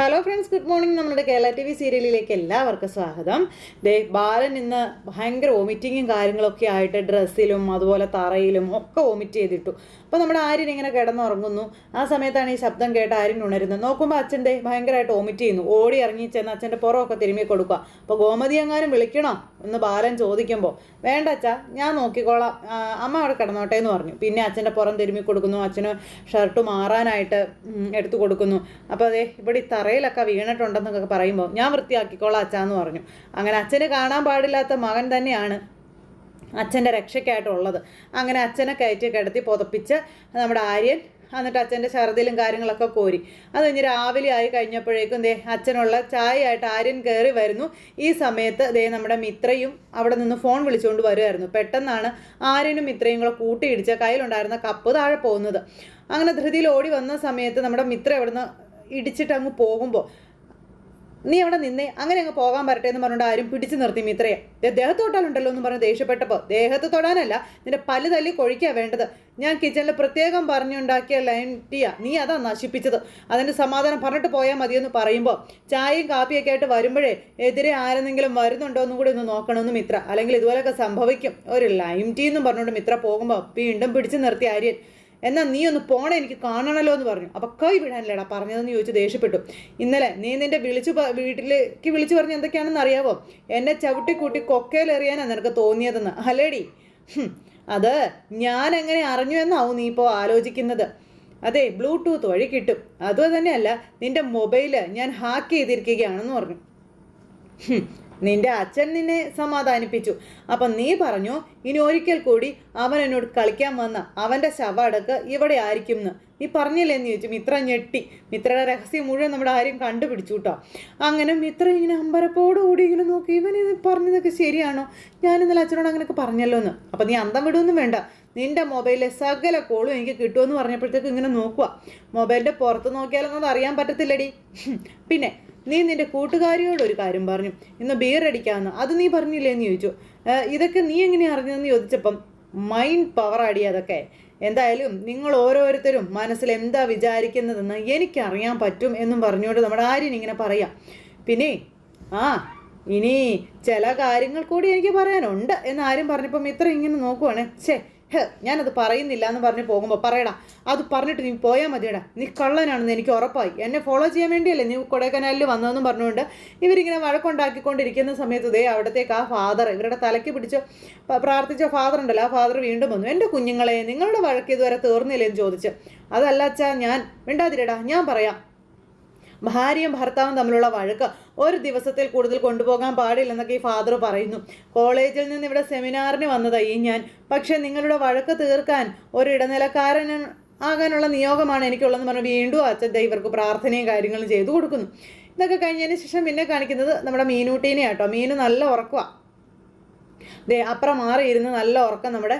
Hello friends good morning നമ്മുടെ Kerala T V സീരിയലിലേക്ക് എല്ലാവർക്കും സ്വാഗതം. ദേ ബാലൻ ഇന്ന് ഭയങ്കര വോമിറ്റിങ്ങും കാര്യങ്ങളൊക്കെ ആയിട്ട് ഡ്രസ്സിലും അതുപോലെ തറയിലും ഒക്കെ വോമിറ്റ് ചെയ്തിട്ടു. അപ്പോൾ നമ്മുടെ ആര്യൻ ഇങ്ങനെ കിടന്നുറങ്ങുന്നു. ആ സമയത്താണ് ഈ ശബ്ദം കേട്ട് ആര്യൻ ഉണരുന്നത്. നോക്കുമ്പോൾ അച്ഛന്റെ ഭയങ്കരമായിട്ട് വോമിറ്റ് ചെയ്യുന്നു. ഓടി ഇറങ്ങി ചെന്ന് അച്ഛന്റെ പുറമൊക്കെ തിരുമ്മി കൊടുക്കുക അപ്പോൾ ഗോമതി എങ്ങാനും വിളിക്കണോ? എന്ന് ബാലൻ ചോദിക്കുമ്പോൾ വേണ്ട അച്ഛാ ഞാൻ നോക്കിക്കോളാം. അമ്മ അവിടെ കിടന്നോട്ടെ എന്ന് പറഞ്ഞു. പിന്നെ അച്ഛന്റെ പുറം തിരുമ്മി കൊടുക്കുന്നു അച്ഛന് ഷർട്ട് മാറാനായിട്ട് എടുത്തു കൊടുക്കുന്നു. അപ്പോൾ അതെ ഇവിടെ ഈ തറയിലൊക്കെ വീണിട്ടുണ്ടെന്നൊക്കെ പറയുമ്പോൾ ഞാൻ വൃത്തിയാക്കിക്കോളാം അച്ഛാന്ന് പറഞ്ഞു. അങ്ങനെ അച്ഛന് കാണാൻ പാടില്ലാത്ത മകൻ തന്നെയാണ് അച്ഛന്റെ രക്ഷയ്ക്കായിട്ടുള്ളത്. അങ്ങനെ അച്ഛനെ കയറ്റി കിടത്തി പുതപ്പിച്ച് നമ്മുടെ ആര്യൻ എന്നിട്ട് അച്ഛന്റെ ഛർദിലും കാര്യങ്ങളൊക്കെ കോരി. അത് കഴിഞ്ഞ് രാവിലെ ആയി കഴിഞ്ഞപ്പോഴേക്കും ദേ അച്ഛനുള്ള ചായയായിട്ട് ആര്യൻ കയറി വരുന്നു. ഈ സമയത്ത് ദേ നമ്മുടെ മിത്രയും അവിടെ നിന്ന് ഫോൺ വിളിച്ചുകൊണ്ട് വരുമായിരുന്നു പെട്ടെന്നാണ് ആര്യനും മിത്രയും കൂടെ കൂട്ടിയിടിച്ച കയ്യിലുണ്ടായിരുന്ന കപ്പ് താഴെ പോകുന്നത്. അങ്ങനെ ധൃതിയിൽ ഓടി വന്ന സമയത്ത് നമ്മുടെ മിത്ര ഇവിടുന്ന് ഇടിച്ചിട്ട് അങ്ങ് പോകുമ്പോൾ നീ അവിടെ നിന്നേ അങ്ങനെ അങ്ങ് പോകാൻ വരട്ടെ എന്ന് പറഞ്ഞുകൊണ്ട് ആരും പിടിച്ചു നിർത്തി മിത്രയെ. ദേഹത്ത് തൊട്ടാലുണ്ടല്ലോ എന്ന് പറഞ്ഞ് ദേഷ്യപ്പെട്ടപ്പോൾ ദേഹത്ത് തൊടാനല്ല നിന്റെ പല്ല് തല്ലി കൊഴിക്കുക വേണ്ടത്. ഞാൻ കിച്ചണിൽ പ്രത്യേകം പറഞ്ഞുണ്ടാക്കിയ ലൈൻ ടീയാ. നീ അതാ നശിപ്പിച്ചത്. അതിന്റെ സമാധാനം പറഞ്ഞിട്ട് പോയാൽ മതിയെന്ന് പറയുമ്പോൾ ചായയും കാപ്പിയൊക്കെ ആയിട്ട് വരുമ്പോഴേ എതിരെ ആരെന്നെങ്കിലും വരുന്നുണ്ടോ എന്നും കൂടി ഒന്ന് നോക്കണമെന്ന് മിത്ര. അല്ലെങ്കിൽ ഇതുപോലെയൊക്കെ സംഭവിക്കും. ഒരു ലൈം ടീ എന്നും പറഞ്ഞുകൊണ്ട് മിത്ര പോകുമ്പോൾ വീണ്ടും പിടിച്ചു നിർത്തി ആര്യൻ. എന്നാൽ നീ ഒന്ന് പോണേ എനിക്ക് കാണണമല്ലോ എന്ന് പറഞ്ഞു. അപ്പം കൈ വിടാനില്ലേടാ പറഞ്ഞതെന്ന് ചോദിച്ച് ദേഷ്യപ്പെട്ടു. ഇന്നലെ നീ നിന്റെ വിളിച്ചു വീട്ടിലേക്ക് വിളിച്ചു പറഞ്ഞ് എന്തൊക്കെയാണെന്ന് അറിയാവോ? എന്നെ ചവിട്ടി കൂട്ടി കൊക്കയിലെറിയാനാണ് നിനക്ക് തോന്നിയതെന്ന്. ഹലേടി അത് ഞാൻ എങ്ങനെ അറിഞ്ഞു എന്നാവും നീ ഇപ്പോൾ ആലോചിക്കുന്നത്. അതെ ബ്ലൂടൂത്ത് വഴി കിട്ടും. അതുതന്നെയല്ല നിന്റെ മൊബൈൽ ഞാൻ ഹാക്ക് ചെയ്തിരിക്കുകയാണെന്ന് പറഞ്ഞു. നിന്റെ അച്ഛൻ നിന്നെ സമാധാനിപ്പിച്ചു. അപ്പം നീ പറഞ്ഞു ഇനി ഒരിക്കൽ കൂടി അവൻ എന്നോട് കളിക്കാൻ വന്ന അവന്റെ ശവടക്ക് ഇവിടെ ആയിരിക്കും എന്ന് നീ പറഞ്ഞില്ലേ എന്ന് ചോദിച്ചു. മിത്ര ഞെട്ടി. മിത്രയുടെ രഹസ്യം മുഴുവൻ നമ്മുടെ ആരും കണ്ടുപിടിച്ചു കേട്ടോ അങ്ങനെ മിത്ര ഇങ്ങനെ അമ്പരപ്പോടുകൂടി ഇങ്ങനെ നോക്കി ഇവൻ പറഞ്ഞതൊക്കെ ശരിയാണോ? ഞാൻ ഇന്നലെ അച്ഛനോട് അങ്ങനെയൊക്കെ പറഞ്ഞല്ലോ എന്ന് അപ്പം നീ അന്തം വിടുമൊന്നും വേണ്ട. നിന്റെ മൊബൈലിലെ സകല കോളും എനിക്ക് കിട്ടുമെന്ന് പറഞ്ഞപ്പോഴത്തേക്ക് ഇങ്ങനെ നോക്കുക മൊബൈലിന്റെ പുറത്ത് നോക്കിയാലൊന്നും അത് അറിയാൻ പറ്റത്തില്ലടി. പിന്നെ നീ നിന്റെ കൂട്ടുകാരിയോട് ഒരു കാര്യം പറഞ്ഞു. ഇന്ന് ബിയർ അടിക്കാമെന്ന് അത് നീ പറഞ്ഞില്ലേ എന്ന് ചോദിച്ചു ഇതൊക്കെ നീ എങ്ങനെ അറിഞ്ഞതെന്ന് ചോദിച്ചപ്പം മൈൻഡ് പവർ അടി അതൊക്കെ. എന്തായാലും നിങ്ങൾ ഓരോരുത്തരും മനസ്സിൽ എന്താ വിചാരിക്കുന്നതെന്ന് എനിക്കറിയാൻ പറ്റും എന്നും പറഞ്ഞുകൊണ്ട് നമ്മുടെ ആര്യൻ ഇങ്ങനെ പറയാം. പിന്നെ ആ ഇനി ചില കാര്യങ്ങൾ കൂടി എനിക്ക് പറയാനുണ്ട് എന്ന് ആരും പറഞ്ഞപ്പം ഇത്ര ഇങ്ങനെ നോക്കുവാണ്. ഛേ ഞാനത് പറയുന്നില്ല എന്ന് പറഞ്ഞ് പോകുമ്പോൾ പറയടാ അത് പറഞ്ഞിട്ട് നീ പോയാൽ മതിയടാ. നീ കള്ളനാണെന്ന് എനിക്ക് ഉറപ്പായി. എന്നെ ഫോളോ ചെയ്യാൻ വേണ്ടിയല്ലേ നീ കൊടൈക്കനാലിൽ വന്നതെന്നും പറഞ്ഞുകൊണ്ട് ഇവരിങ്ങനെ വഴക്കുണ്ടാക്കിക്കൊണ്ടിരിക്കുന്ന സമയത്ത് ദേ അവിടത്തേക്ക് ആ ഫാദർ ഇവരുടെ തലയ്ക്ക് പിടിച്ച് പ്രാർത്ഥിച്ച ഫാദർ ഉണ്ടല്ലോ ആ ഫാദർ വീണ്ടും വന്നു. എന്റെ കുഞ്ഞുങ്ങളെ നിങ്ങളുടെ വഴക്ക് ഇതുവരെ തീർന്നില്ലേ എന്ന് ചോദിച്ച്. അതല്ല അച്ഛാ ഞാൻ മിണ്ടാതിരടാ ഞാൻ പറയാം. ഭാര്യയും ഭർത്താവും തമ്മിലുള്ള വഴക്ക് ഒരു ദിവസത്തിൽ കൂടുതൽ കൊണ്ടുപോകാൻ പാടില്ലെന്നൊക്കെ ഈ ഫാദർ പറയുന്നു. കോളേജിൽ നിന്ന് ഇവിടെ സെമിനാറിന് വന്നതായി ഞാൻ. പക്ഷേ നിങ്ങളുടെ വഴക്ക് തീർക്കാൻ ഒരു ഇടനിലക്കാരൻ ആകാനുള്ള നിയോഗമാണ് എനിക്കുള്ളതെന്ന് പറഞ്ഞ് വീണ്ടും അച്ഛൻ ഇവർക്ക് പ്രാർത്ഥനയും കാര്യങ്ങളും ചെയ്തു കൊടുക്കുന്നു. ഇതൊക്കെ കഴിഞ്ഞതിന് ശേഷം പിന്നെ കാണിക്കുന്നത് നമ്മുടെ മീനൂട്ടീനെ ആട്ടോ മീനു നല്ല ഉറക്കുക ദേ അപ്പുറം മാറിയിരുന്ന് നല്ല ഉറക്കം നമ്മുടെ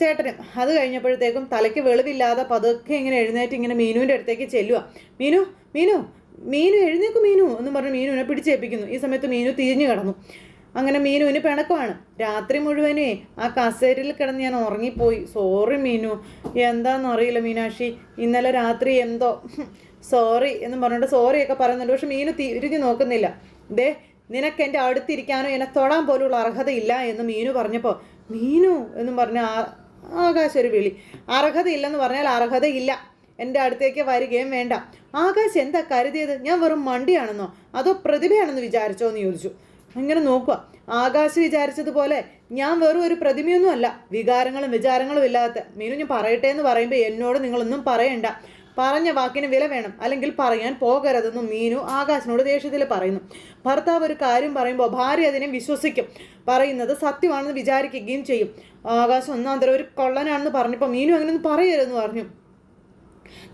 ചേട്ടനും അത് കഴിഞ്ഞപ്പോഴത്തേക്കും തലയ്ക്ക് വെളിവില്ലാതെ പതുക്കെ ഇങ്ങനെ എഴുന്നേറ്റ് ഇങ്ങനെ മീനുവിന്റെ അടുത്തേക്ക് ചെല്ലുക മീനു മീനു മീനു എഴുന്നേക്ക് മീനു എന്ന് പറഞ്ഞ് മീനുവിനെ പിടിച്ചേൽപ്പിക്കുന്നു. ഈ സമയത്ത് മീനു തിരിഞ്ഞു കിടന്നു. അങ്ങനെ മീനുവിന് പിണക്കമാണ്. രാത്രി മുഴുവനേ ആ കസേരയിൽ കിടന്ന് ഞാൻ ഉറങ്ങിപ്പോയി. സോറി മീനു എന്താണെന്നറിയില്ല മീനാക്ഷി. ഇന്നലെ രാത്രി എന്തോ സോറി എന്ന് പറഞ്ഞിട്ട് സോറിയൊക്കെ പറയുന്നുണ്ട്. പക്ഷെ മീനു തിരിഞ്ഞു നോക്കുന്നില്ല. ദേ നിനക്ക് എന്റെ അടുത്തിരിക്കാനോ എന്നെ തൊടാൻ പോലുള്ള അർഹതയില്ല എന്ന് മീനു പറഞ്ഞപ്പോൾ മീനു എന്നും പറഞ്ഞ ആകാശ് ഒരു വിളി. അർഹതയില്ലെന്ന് പറഞ്ഞാൽ അർഹതയില്ല. എന്റെ അടുത്തേക്ക് വരികയും വേണ്ട. ആകാശ് എന്താ കരുതിയത്? ഞാൻ വെറും മണ്ടിയാണെന്നോ? അതോ പ്രതിഭയാണെന്ന് വിചാരിച്ചോ എന്ന് ചോദിച്ചു. അങ്ങനെ നോക്കുക ആകാശ് വിചാരിച്ചതുപോലെ ഞാൻ വെറും ഒരു പ്രതിമയൊന്നും അല്ല വികാരങ്ങളും വിചാരങ്ങളും ഇല്ലാത്ത മീനു ഞാൻ പറയട്ടെ എന്ന് പറയുമ്പോൾ എന്നോട് നിങ്ങളൊന്നും പറയണ്ട. പറഞ്ഞ വാക്കിന് വില വേണം. അല്ലെങ്കിൽ പറയാൻ പോകരുതെന്നും മീനു ആകാശിനോട് ദേഷ്യത്തിൽ പറയുന്നു. ഭർത്താവ് ഒരു കാര്യം പറയുമ്പോൾ ഭാര്യ അതിനെ വിശ്വസിക്കും. പറയുന്നത് സത്യമാണെന്ന് വിചാരിക്കുകയും ചെയ്യും. ആകാശം ഒന്നാം തരം ഒരു കൊള്ളനാണെന്ന് പറഞ്ഞപ്പോൾ മീനു അങ്ങനെയൊന്നും പറയരുതെന്ന് പറഞ്ഞു.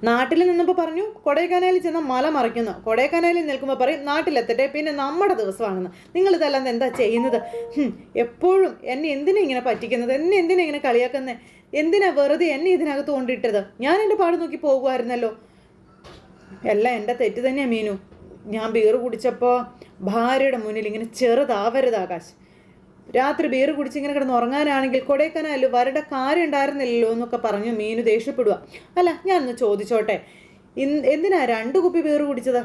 നാട്ടിൽ നിന്നപ്പോൾ പറഞ്ഞു കൊടൈക്കനാലിൽ ചെന്ന മല മറിക്കുന്നു. കൊടൈക്കനാലിൽ നിൽക്കുമ്പോൾ പറയും നാട്ടിലെത്തട്ടെ പിന്നെ നമ്മുടെ ദിവസമാണെന്ന്. നിങ്ങൾ ഇതെല്ലാം എന്താ ചെയ്യുന്നത്? എപ്പോഴും എന്നെ എന്തിനെ ഇങ്ങനെ പറ്റിക്കുന്നത്? എന്നെ എന്തിനെ ഇങ്ങനെ കളിയാക്കുന്നത് എന്തിനാ വെറുതെ എന്നെ ഇതിനകത്ത് കൊണ്ടിട്ടത്? ഞാൻ എന്റെ പാട് നോക്കി പോകുമായിരുന്നല്ലോ എല്ലാം എന്റെ തെറ്റ് തന്നെയാണ് മീനു. ഞാൻ ബീർ കുടിച്ചപ്പോൾ ഭാര്യയുടെ മുന്നിൽ ഇങ്ങനെ ചെറുതാവരുത് ആകാശ്. രാത്രി ബീർ കുടിച്ച് ഇങ്ങനെ കിടന്ന് ഉറങ്ങാനാണെങ്കിൽ കൊടൈക്കനാലിൽ വരുടെ കാര്യം ഉണ്ടായിരുന്നില്ലല്ലോ എന്നൊക്കെ പറഞ്ഞു മീനു ദേഷ്യപ്പെടുക അല്ല ഞാനൊന്ന് ചോദിച്ചോട്ടെ. ഇന്ന് എന്തിനാ രണ്ട് കുപ്പി ബീർ കുടിച്ചത്?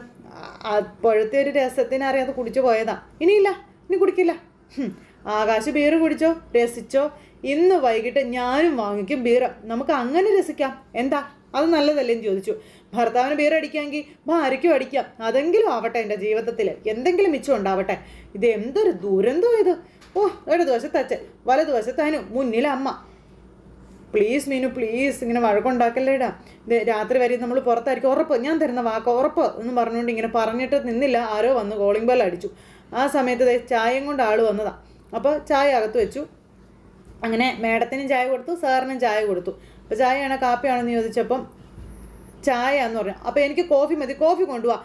അപ്പോഴത്തെ ഒരു രസത്തിനറിയാതെ കുടിച്ചു പോയതാ. ഇനിയില്ല ഇനി കുടിക്കില്ല. ആകാശ് ബീർ കുടിച്ചോ രസിച്ചോ ഇന്ന് വൈകിട്ട് ഞാനും വാങ്ങിക്കും ബീറ. നമുക്ക് അങ്ങനെ രസിക്കാം. എന്താ? അത് നല്ലതല്ലേ എന്ന് ചോദിച്ചു. ഭർത്താവിന് ബീർ അടിക്കാമെങ്കിൽ ഭാര്യയ്ക്കും അടിക്കാം. അതെങ്കിലും ആവട്ടെ എന്റെ ജീവിതത്തിൽ എന്തെങ്കിലും മിച്ചം ഉണ്ടാവട്ടെ. ഇത് എന്തൊരു ദുരന്തം ഇത്. ഓ ഇടതുവശത്ത് അച്ഛൻ വലതുവശത്ത് അതിന് മുന്നിൽ അമ്മ. പ്ലീസ് മീനു പ്ലീസ് ഇങ്ങനെ വഴക്കുണ്ടാക്കല്ലേടാ രാത്രി വരെ നമ്മൾ പുറത്തായിരിക്കും. ഉറപ്പ് ഞാൻ തരുന്ന വാക്ക് ഉറപ്പ് എന്ന് പറഞ്ഞുകൊണ്ട് ഇങ്ങനെ പറഞ്ഞിട്ട് നിന്നില്ല. ആരോ വന്ന് കോളിംഗ് ബെൽ അടിച്ചു. ആ സമയത്ത് ചായയും കൊണ്ട് ആൾ വന്നതാണ് അപ്പോൾ ചായ അകത്ത് വെച്ചു. അങ്ങനെ മേഡത്തിനും ചായ കൊടുത്തു സാറിനും ചായ കൊടുത്തു. അപ്പോൾ ചായയാണോ കാപ്പിയാണോ എന്ന് ചോദിച്ചപ്പം ചായ എന്ന് പറഞ്ഞു. അപ്പോൾ എനിക്ക് കോഫി മതി കോഫി കൊണ്ടുപോവാ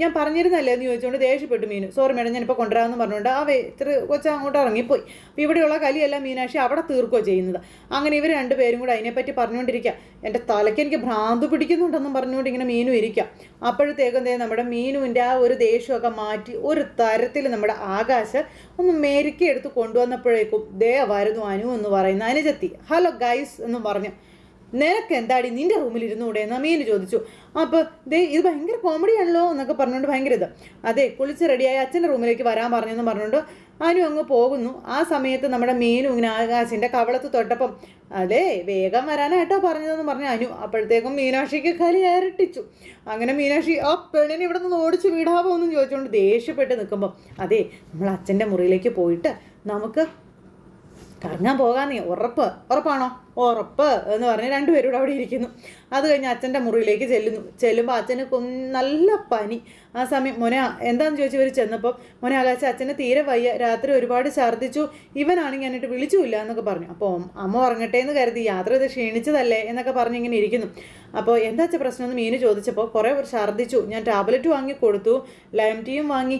ഞാൻ പറഞ്ഞിരുന്നല്ലേ എന്ന് ചോദിച്ചുകൊണ്ട് ദേഷ്യപ്പെട്ടു മീനു. സോറി മേഡം ഞാനിപ്പോൾ കൊണ്ടുവരാമെന്ന് പറഞ്ഞുകൊണ്ട് ആ വേ ഇത്ര കൊച്ച അങ്ങോട്ട് ഇറങ്ങിപ്പോയി. അപ്പോൾ ഇവിടെയുള്ള കലിയെല്ലാം മീനാക്ഷി അവിടെ തീർക്കുകയോ ചെയ്യുന്നത്. അങ്ങനെ ഇവർ രണ്ടുപേരും കൂടെ അതിനെപ്പറ്റി പറഞ്ഞുകൊണ്ടിരിക്കുക എന്റെ തലയ്ക്ക് എനിക്ക് ഭ്രാന്ത് പിടിക്കുന്നുണ്ടെന്നും പറഞ്ഞുകൊണ്ട് ഇങ്ങനെ മീനു ഇരിക്കാം. അപ്പോഴത്തേക്കും തന്നെ നമ്മുടെ മീനുവിന്റെ ആ ഒരു ദേഷ്യമൊക്കെ മാറ്റി ഒരു തരത്തിൽ നമ്മുടെ ആകാശ് ഒന്ന് മെരുക്കി എടുത്ത് കൊണ്ടുവന്നപ്പോഴേക്കും ദേ വരുന്നു അനു എന്ന് പറയുന്ന അനുജത്തി. ഹലോ ഗൈസ് എന്ന് പറഞ്ഞു. നിനക്ക് എന്താടി നിന്റെ റൂമിൽ ഇരുന്നൂടെ എന്ന് മീന് ചോദിച്ചു. അപ്പോൾ ദേ ഇത് ഭയങ്കര കോമഡി ആണല്ലോ എന്നൊക്കെ പറഞ്ഞുകൊണ്ട് ഭയങ്കര ഇത്. അതെ കുളിച്ച് റെഡിയായി അച്ഛന്റെ റൂമിലേക്ക് വരാൻ പറഞ്ഞെന്ന് പറഞ്ഞുകൊണ്ട് അനു അങ്ങ് പോകുന്നു. ആ സമയത്ത് നമ്മുടെ മീനു ഇങ്ങനെ ആകാശിന്റെ കവളത്ത് തൊട്ടപ്പം അതെ വേഗം വരാനായിട്ടോ പറഞ്ഞതെന്ന് പറഞ്ഞു അനു അപ്പോഴത്തേക്കും മീനാക്ഷിക്ക് കലി ഇരട്ടിച്ചു അങ്ങനെ മീനാക്ഷി ആ പെണ്ണിനെ ഇവിടെ നിന്ന് ഓടിച്ച് വിടാവോ? എന്നും ചോദിച്ചുകൊണ്ട് ദേഷ്യപ്പെട്ട് നിൽക്കുമ്പോൾ അതെ നമ്മൾ അച്ഛന്റെ മുറിയിലേക്ക് പോയിട്ട് നമുക്ക് കറങ്ങാൻ പോകാന്നേ ഉറപ്പ് ഉറപ്പാണോ? ഉറപ്പ് എന്ന് പറഞ്ഞ് രണ്ടുപേരും കൂടെ അവിടെ ഇരിക്കുന്നു. അത് കഴിഞ്ഞ് അച്ഛന്റെ മുറിയിലേക്ക് ചെല്ലുന്നു. ചെല്ലുമ്പോൾ അച്ഛന് നല്ല പനി. ആ സമയം മോനെ എന്താണെന്ന് ചോദിച്ചു ഇവർ ചെന്നപ്പോൾ മോനെ ആകാശ അച്ഛന് തീരെ വയ്യ. രാത്രി ഒരുപാട് ഛർദ്ദിച്ചു. ഇവനാണെങ്കിൽ എന്നിട്ട് വിളിച്ചുമില്ല എന്നൊക്കെ പറഞ്ഞു. അപ്പോൾ അമ്മ ഉറങ്ങട്ടെ എന്ന് കരുതി യാത്ര ഇത് ക്ഷീണിച്ചതല്ലേ എന്നൊക്കെ പറഞ്ഞ് ഇങ്ങനെ ഇരിക്കുന്നു. അപ്പോൾ എന്താ അച്ഛൻ പ്രശ്നം? എന്ന് മീന് ചോദിച്ചപ്പോൾ കുറേ ഛർദ്ദിച്ചു. ഞാൻ ടാബ്ലറ്റ് വാങ്ങി കൊടുത്തു. ലൈം ടീയും വാങ്ങി.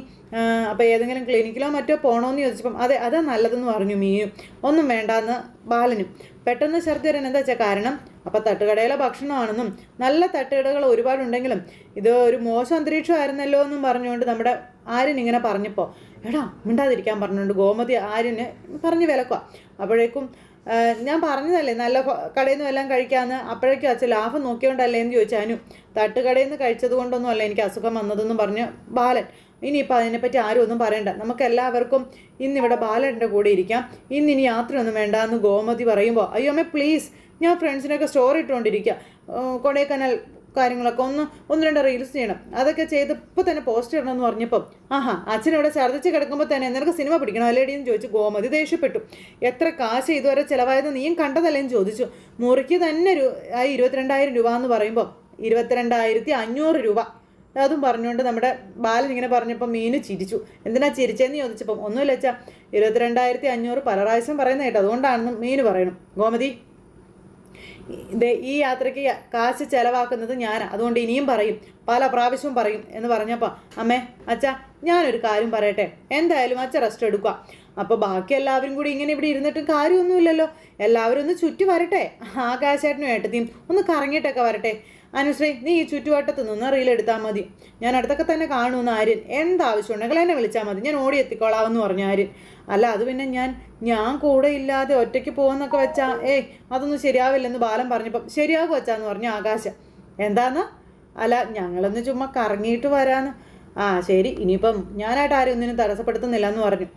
അപ്പോൾ ഏതെങ്കിലും ക്ലിനിക്കിലോ മറ്റോ പോകണമെന്ന് ചോദിച്ചപ്പം അതെ അതാ നല്ലതെന്ന് പറഞ്ഞു മീനും. ഒന്നും വേണ്ടാന്ന് ബാലനും. പെട്ടെന്ന് ഛർദ്ദി വരാൻ എന്താ വെച്ചാൽ കാരണം? അപ്പോൾ തട്ടുകടയിലെ ഭക്ഷണമാണെന്നും നല്ല തട്ടുകടകൾ ഒരുപാടുണ്ടെങ്കിലും ഇത് ഒരു മോശം അന്തരീക്ഷമായിരുന്നല്ലോ എന്നും പറഞ്ഞുകൊണ്ട് നമ്മുടെ ആര്യൻ ഇങ്ങനെ പറഞ്ഞപ്പോൾ എടാ മിണ്ടാതിരിക്കാൻ പറഞ്ഞുകൊണ്ട് ഗോമതി ആര്യന് പറഞ്ഞ് വിലക്കുക അപ്പോഴേക്കും ഞാൻ പറഞ്ഞതല്ലേ നല്ല കടയിൽ നിന്ന് എല്ലാം കഴിക്കാമെന്ന് അപ്പോഴേക്കും അച്ഛൻ ലാഭം നോക്കിയോണ്ടല്ലേ എന്ന് ചോദിച്ചാനും തട്ടുകടയിൽ നിന്ന് കഴിച്ചത് കൊണ്ടൊന്നും അല്ല എനിക്ക് അസുഖം വന്നതെന്ന് പറഞ്ഞ് ബാലൻ ഇനിയിപ്പോൾ അതിനെപ്പറ്റി ആരും ഒന്നും പറയണ്ട. നമുക്ക് എല്ലാവർക്കും ഇന്നിവിടെ ബാലന്റെ കൂടെ ഇരിക്കാം. ഇന്ന് ഇനി യാത്രയൊന്നും വേണ്ട എന്ന് ഗോമതി പറയുമ്പോൾ അയ്യോ അമ്മേ പ്ലീസ് ഞാൻ ഫ്രണ്ട്സിനൊക്കെ സ്റ്റോറി ഇട്ടുകൊണ്ടിരിക്കുക കൊടൈക്കനാൽ കാര്യങ്ങളൊക്കെ ഒന്ന് ഒന്ന് രണ്ട് റീൽസ് ചെയ്യണം. അതൊക്കെ ചെയ്ത് ഇപ്പോൾ തന്നെ പോസ്റ്റ് ഇടണം എന്ന് പറഞ്ഞപ്പം ആഹാ അച്ഛനവിടെ ഛർദ്ദിച്ച് കിടക്കുമ്പോൾ തന്നെ നിനക്ക് സിനിമ പിടിക്കണം അല്ലേടി? എന്ന് ചോദിച്ചു ഗോമതി ദേഷ്യപ്പെട്ടു. എത്ര കാശ് ഇതുവരെ ചിലവായത് നീയും കണ്ടതല്ലേ? എന്ന് ചോദിച്ചു. മുറിക്ക് തന്നെ ആ ഇരുപത്തിരണ്ടായിരം രൂപ എന്ന് പറയുമ്പോൾ ഇരുപത്തിരണ്ടായിരത്തി അഞ്ഞൂറ് രൂപ. അതും പറഞ്ഞുകൊണ്ട് നമ്മുടെ ബാലൻ ഇങ്ങനെ പറഞ്ഞപ്പോൾ മീന് ചിരിച്ചു. എന്തിനാ ചിരിച്ചതെന്ന് ചോദിച്ചപ്പം ഒന്നുമില്ല വെച്ചാൽ ഇരുപത്തിരണ്ടായിരത്തി അഞ്ഞൂറ് പല പ്രാവശ്യം പറയുന്ന കേട്ടോ അതുകൊണ്ടാണെന്ന് മീന് പറയണം. ഗോമതി ഈ യാത്രയ്ക്ക് കാശ് ചിലവാക്കുന്നത് ഞാനാണ് അതുകൊണ്ട് ഇനിയും പറയും. പല പ്രാവശ്യവും പറയും. എന്ന് പറഞ്ഞപ്പോൾ അമ്മേ അച്ഛ ഞാനൊരു കാര്യം പറയട്ടെ. എന്തായാലും അച്ഛ റെസ്റ്റ് എടുക്കുക അപ്പോൾ ബാക്കി എല്ലാവരും കൂടി ഇങ്ങനെ ഇവിടെ ഇരുന്നിട്ടും കാര്യമൊന്നുമില്ലല്ലോ. എല്ലാവരും ഒന്ന് ചുറ്റി വരട്ടെ. ആകാശേട്ടനും ഏട്ടത്തിയും ഒന്ന് കറങ്ങിയിട്ടൊക്കെ വരട്ടെ. അനുശ്രീ നീ ഈ ചുറ്റുവട്ടത്ത് നിന്ന് റീൽ എടുത്താൽ മതി. ഞാൻ അടുത്തൊക്കെ തന്നെ കാണുമെന്ന് ആര്യൻ. എന്താവശ്യം ഉണ്ടെങ്കിൽ എന്നെ വിളിച്ചാൽ മതി. ഞാൻ ഓടി എത്തിക്കോളാമെന്ന് പറഞ്ഞു ആര്യൻ. അല്ല അത് പിന്നെ ഞാൻ ഞാൻ കൂടെ ഇല്ലാതെ ഒറ്റയ്ക്ക് പോകുന്നൊക്കെ വെച്ചാൽ ഏയ് അതൊന്നും ശരിയാവില്ലെന്ന് ബാലൻ പറഞ്ഞപ്പം ശരിയാകും വച്ചാന്ന് പറഞ്ഞു ആകാശം. എന്താന്ന്? അല്ല ഞങ്ങളൊന്ന് ചുമ്മാ കറങ്ങിയിട്ട് വരാന്ന്. ആ ശരി ഇനിയിപ്പം ഞാനായിട്ട് ആരും ഒന്നിനും തടസ്സപ്പെടുത്തുന്നില്ല എന്ന് പറഞ്ഞു.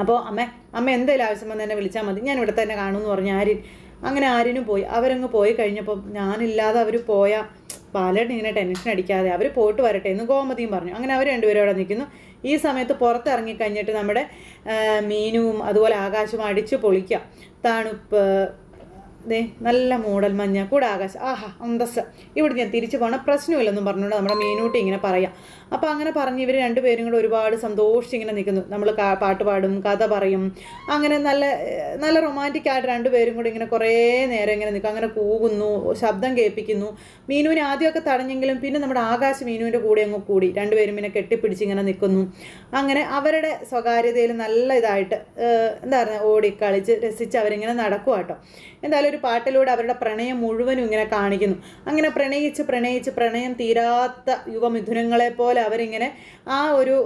അപ്പോൾ അമ്മ അമ്മ എന്തെങ്കിലും ആവശ്യം വന്ന് എന്നെ വിളിച്ചാൽ മതി. ഞാൻ ഇവിടെ തന്നെ കാണുമെന്ന് പറഞ്ഞു ആര്യൻ. അങ്ങനെ ആര്യനും പോയി. അവരങ്ങ് പോയി കഴിഞ്ഞപ്പം ഞാനില്ലാതെ അവർ പോയ പാലട്ട് ഇങ്ങനെ ടെൻഷൻ അടിക്കാതെ അവർ പോയിട്ട് വരട്ടെ എന്ന് ഗോമതിയും പറഞ്ഞു. അങ്ങനെ അവർ രണ്ടുപേരും അവിടെ നിൽക്കുന്നു. ഈ സമയത്ത് പുറത്തിറങ്ങി കഴിഞ്ഞിട്ട് നമ്മുടെ മീനും മീനുവും അതുപോലെ ആകാശവും അടിച്ച് പൊളിക്കുക തണുപ്പ് ദേ നല്ല മൂടൽ മഞ്ഞ. കൂടെ ആകാശം. ആഹാ അന്തസ് ഇവിടെ ഞാൻ തിരിച്ചു പോകണം പ്രശ്നമില്ലെന്നും പറഞ്ഞുകൊണ്ട് നമ്മുടെ മീനൂട്ടി ഇങ്ങനെ പറയാം. അപ്പോൾ അങ്ങനെ പറഞ്ഞ് ഇവർ രണ്ടുപേരും കൂടെ ഒരുപാട് സന്തോഷിച്ച് ഇങ്ങനെ നിൽക്കുന്നു നമ്മൾ പാട്ട് പാടും കഥ പറയും. അങ്ങനെ നല്ല നല്ല റൊമാന്റിക് ആയിട്ട് രണ്ടുപേരും കൂടി ഇങ്ങനെ കുറേ നേരം ഇങ്ങനെ നിൽക്കും. അങ്ങനെ കൂകുന്നു ശബ്ദം കേൾപ്പിക്കുന്നു. മീനുവിനെ ആദ്യമൊക്കെ തടഞ്ഞെങ്കിലും പിന്നെ നമ്മുടെ ആകാശ് മീനുവിന്റെ കൂടെ അങ്ങ് കൂടി. രണ്ടുപേരും പിന്നെ കെട്ടിപ്പിടിച്ച് ഇങ്ങനെ നിൽക്കുന്നു. അങ്ങനെ അവരുടെ സ്വകാര്യതയിൽ നല്ല ഇതായിട്ട് എന്താ പറയുക ഓടിക്കളിച്ച് രസിച്ച് അവരിങ്ങനെ നടക്കുക കേട്ടോ എന്തായാലും ഒരു പാട്ടിലൂടെ അവരുടെ പ്രണയം മുഴുവനും ഇങ്ങനെ കാണിക്കുന്നു. അങ്ങനെ പ്രണയിച്ച് പ്രണയിച്ച് പ്രണയം തീരാത്ത യുവമിഥുനങ്ങളെ പോലെ അവരിങ്ങനെ ആ ഒരു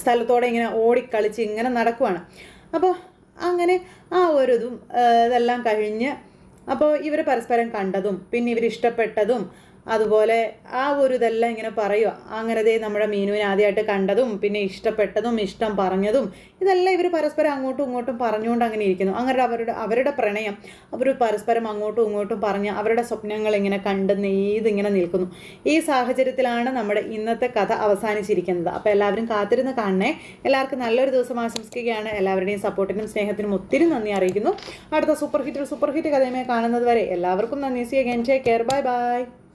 സ്ഥലത്തോടെ ഇങ്ങനെ ഓടിക്കളിച്ച് ഇങ്ങനെ നടക്കുവാണ്. അപ്പോൾ അങ്ങനെ ആ ഒരു ഇതും ഇതെല്ലാം കഴിഞ്ഞ് അപ്പോൾ ഇവർ പരസ്പരം കണ്ടതും പിന്നെ ഇവർ ഇഷ്ടപ്പെട്ടതും അതുപോലെ ആ ഒരു ഇതെല്ലാം ഇങ്ങനെ പറയുക അങ്ങനെ ദേ നമ്മുടെ മീനുവിനെ ആദ്യമായിട്ട് കണ്ടതും പിന്നെ ഇഷ്ടപ്പെട്ടതും ഇഷ്ടം പറഞ്ഞതും ഇതെല്ലാം ഇവർ പരസ്പരം അങ്ങോട്ടും ഇങ്ങോട്ടും പറഞ്ഞുകൊണ്ട് അങ്ങനെ ഇരിക്കുന്നു. അങ്ങനെ അവരുടെ അവരുടെ പ്രണയം അവർ പരസ്പരം അങ്ങോട്ടും ഇങ്ങോട്ടും പറഞ്ഞ് അവരുടെ സ്വപ്നങ്ങൾ ഇങ്ങനെ കണ്ട് നെയ്തിങ്ങനെ നിൽക്കുന്നു. ഈ സാഹചര്യത്തിലാണ് നമ്മുടെ ഇന്നത്തെ കഥ അവസാനിച്ചിരിക്കുന്നത്. അപ്പോൾ എല്ലാവരും കാത്തിരുന്ന് കാണണേ. എല്ലാവർക്കും നല്ലൊരു ദിവസം ആശംസിക്കുകയാണ്. എല്ലാവരുടെയും സപ്പോർട്ടിനും സ്നേഹത്തിനും ഒത്തിരി നന്ദി അറിയിക്കുന്നു. അടുത്ത സൂപ്പർ ഹിറ്റ് സൂപ്പർ ഹിറ്റ് കഥയുമായി കാണുന്നത് വരെ എല്ലാവർക്കും നന്ദി. See again take care bye bye